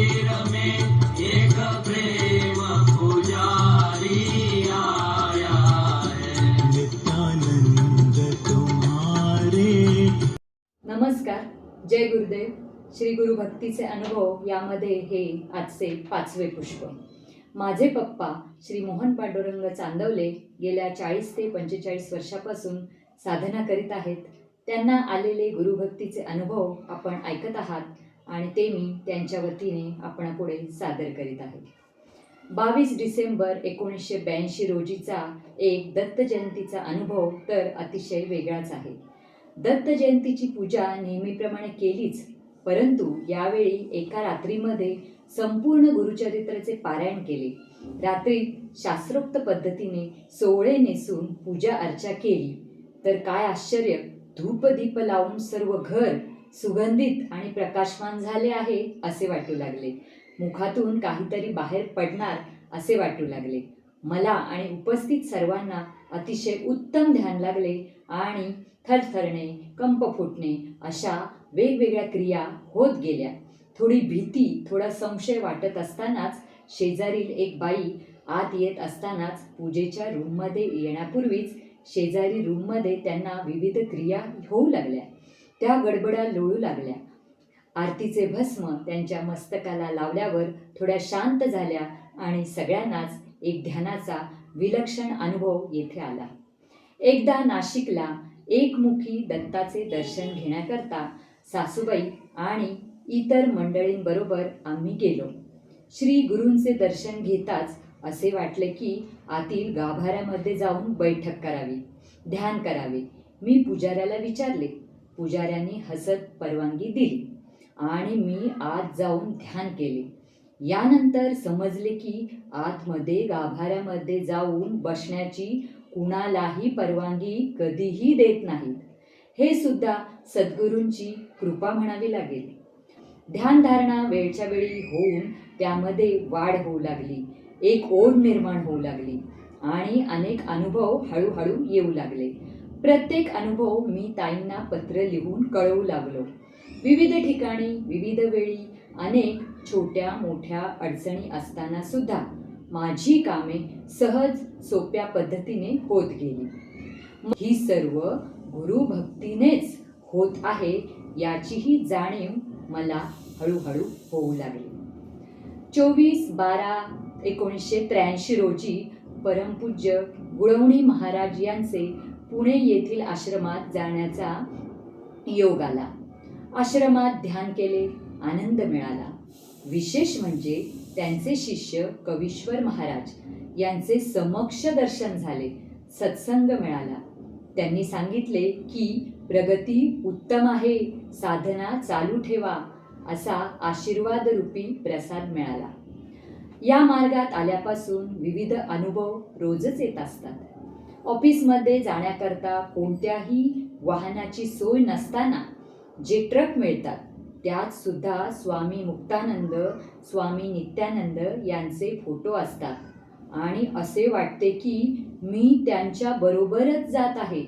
मंदिर में एक प्रेम पुजारी आया है। नित्यानंद तुम्हारे। नमस्कार जय गुरुदेव श्री गुरु भक्तीचे अनुभव यामध्ये हे आजचे पाचवे पुष्प. माझे पप्पा श्री मोहन पांडुरंग चांदवले गेल्या चाळीस ते पंचेचाळीस वर्षापासून साधना करीत आहेत. त्यांना आलेले गुरुभक्तीचे अनुभव आपण ऐकत आहात. आणि ते मी त्यांच्या वतीने आपणापुढे सादर करीत आहे. बावीस डिसेंबर एकोणीसशे ब्याऐंशी रोजीचा एक दत्त जयंतीचा अनुभव तर अतिशय वेगळाच आहे. दत्त जयंतीची पूजा नेहमीप्रमाणे केलीच परंतु यावेळी एका रात्रीमध्ये संपूर्ण गुरुचरित्राचे पारायण केले. रात्री शास्त्रोक्त पद्धतीने सोहळे नेसून पूजा अर्चा केली. तर काय आश्चर्य धूपदीप लावून सर्व घर सुगंधित आणि प्रकाशमान झाले आहे असे वाटू लागले. मुखातून काहीतरी बाहेर पडणार असे वाटू लागले. मला आणि उपस्थित सर्वांना अतिशय उत्तम ध्यान लागले आणि थरथरणे कंप फुटणे अशा वेगवेगळ्या क्रिया होत गेल्या. थोडी भीती थोडा संशय वाटत असतानाच शेजारील एक बाई आत येत असतानाच पूजेच्या रूममध्ये येण्यापूर्वीच शेजारी रूममध्ये त्यांना विविध क्रिया होऊ लागल्या. त्या गडबडा लोळू लागल्या. आरतीचे भस्म त्यांच्या मस्तकाला लावल्यावर थोड्या शांत झाल्या आणि सगळ्यांनाच एक ध्यानाचा विलक्षण अनुभव येथे आला. एकदा नाशिकला एकमुखी दत्ताचे दर्शन घेण्याकरता सासूबाई आणि इतर मंडळींबरोबर आम्ही गेलो. श्री गुरूंचे दर्शन घेताच असे वाटले की आतील गाभाऱ्यामध्ये जाऊन बैठक करावी ध्यान करावे. मी पुजाऱ्याला विचारले पुजाऱ्यांनी हसत परवानगी दिली आणि मी आत जाऊन ध्यान केले. यानंतर समजले की आतमध्ये गाभाऱ्यामध्ये जाऊन बसण्याची कुणालाही परवानगी कधीही देत नाहीत. हे सुद्धा सद्गुरूंची कृपा म्हणावी लागेल. ध्यानधारणा वेळच्या वेळी होऊन त्यामध्ये वाढ होऊ लागली एक ओढ निर्माण होऊ लागली आणि अनेक अनुभव हळूहळू येऊ लागले. प्रत्येक अनुभव मी ताईंना पत्र लिहून कळवू लागलो. विविध ठिकाणी विविध वेळी अनेक छोट्या मोठ्या अडचणी असताना सुद्धा माझी कामे सहज सोप्या पद्धतीने होत गेली. ही सर्व गुरुभक्तीनेच होत आहे याचीही जाणीव मला हळूहळू होऊ लागली. चोवीस बारा एकोणीसशे त्र्याऐंशी रोजी परमपूज्य गुळवणी महाराज यांचे पुणे येथील आश्रमात जाण्याचा योग आला. आश्रमात ध्यान केले आनंद मिळाला. विशेष म्हणजे त्यांचे शिष्य कवीश्वर महाराज यांचे समक्ष दर्शन झाले सत्संग मिळाला. त्यांनी सांगितले की प्रगती उत्तम आहे साधना चालू ठेवा असा आशीर्वादरूपी प्रसाद मिळाला. या मार्गात आल्यापासून विविध अनुभव रोजच येत असतात. ऑफिसमध्ये जाण्याकरता कोणत्याही वाहनाची सोय नसताना जे ट्रक मिळतात त्यात सुद्धा स्वामी मुक्तानंद स्वामी नित्यानंद यांचे फोटो असतात. आणि असे वाटते की मी त्यांच्या बरोबरच जात आहे.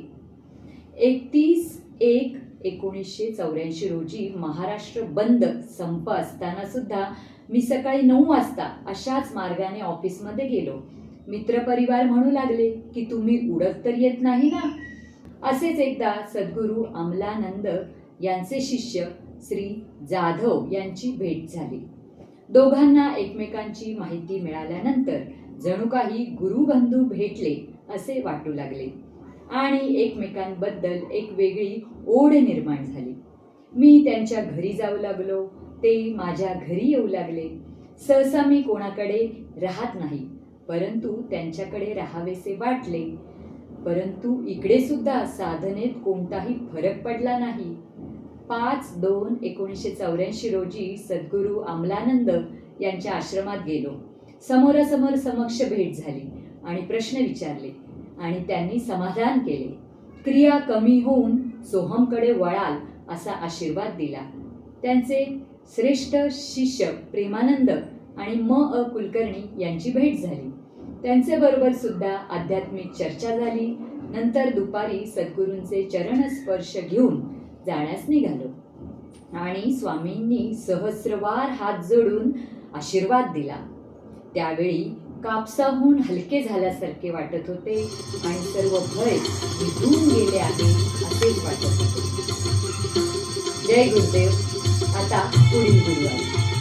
एकतीस एक एकोणीसशे चौऱ्याऐंशी रोजी महाराष्ट्र बंद संप असताना सुद्धा मी सकाळी नऊ वाजता अशाच मार्गाने ऑफिसमध्ये गेलो. मित्रपरिवार म्हणू लागले की तुम्ही उडत तर येत नाही ना? असेच एकदा सद्गुरू अमलानंद यांचे शिष्य श्री जाधव यांची भेट झाली. दोघांना एकमेकांची माहिती मिळाल्यानंतर जणू काही गुरुबंधू भेटले असे वाटू लागले. आणि एकमेकांबद्दल एक वेगळी ओढ निर्माण झाली. मी त्यांच्या घरी जाऊ लागलो ते माझ्या घरी येऊ लागले. सहसा मी कोणाकडे राहत नाही. परंतु त्यांच्याकडे राहावेसे वाटले. परंतु इकडे सुद्धा साधनेत कोणताही फरक पडला नाही. पाच दोन एकोणीसशे चौऱ्याऐंशी रोजी सद्गुरू अमलानंद यांच्या आश्रमात गेलो. समोरासमोर समक्ष भेट झाली आणि प्रश्न विचारले आणि त्यांनी समाधान केले. क्रिया कमी होऊन सोहमकडे वळाल असा आशीर्वाद दिला. त्यांचे श्रेष्ठ शिष्य प्रेमानंद आणि म अ कुलकर्णी यांची भेट झाली. त्यांचे बरोबर सुद्धा आध्यात्मिक चर्चा झाली. नंतर दुपारी सद्गुरूंचे चरणस्पर्श घेऊन जाण्यास निघालो. आणि स्वामींनी सहस्रवार हात जोडून आशीर्वाद दिला. त्यावेळी कापसाहून हलके झाल्यासारखे वाटत होते आणि सर्व भय निघून गेले आहे असेच वाटत होते. जय गुरुदेव. आता पुढील गुरुवार.